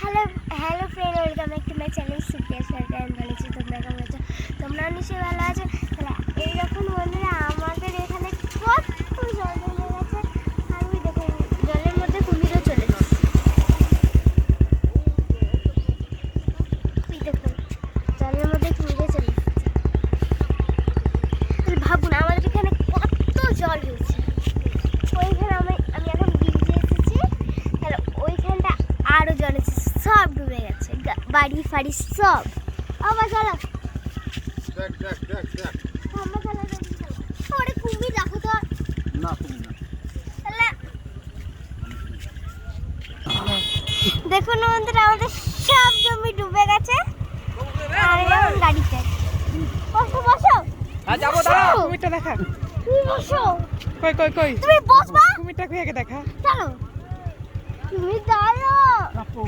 Hello hello friend welcome back to my channel Supriya Sarkar আমি ভালো তোমরা কেমন আছো তোমরা নিশ্চয়ই ভালো আছো? তাহলে এইরকম বন্ধুরা আমাদের এখানে কত জল জমে গেছে। জলের মধ্যে কুমিরও চলে দেখুন জলের মধ্যে কুমিরও চলে তাহলে ভাবুন, আমাদের এখানে কত জল হয়েছে। ওইখানে আমি আমি এখন ব্রিজে এসেছি তাহলে ওইখানটা আরও জল সব ডুবে গেছে বাড়ি ফাড়ি সব। আবার চলো। ওরে কুমির দেখো তো। না দেখুন বন্ধুরা আমাদের সব জমি ডুবে গেছে। আর এখন গাড়িতে বসো বসো। যাব দাঁড়া কুমিরটা দেখা। তুমি বসো। কই কই কই? তুমি বসবা? কুমিরটা কই আগে দেখা। চলো। তুমি 오.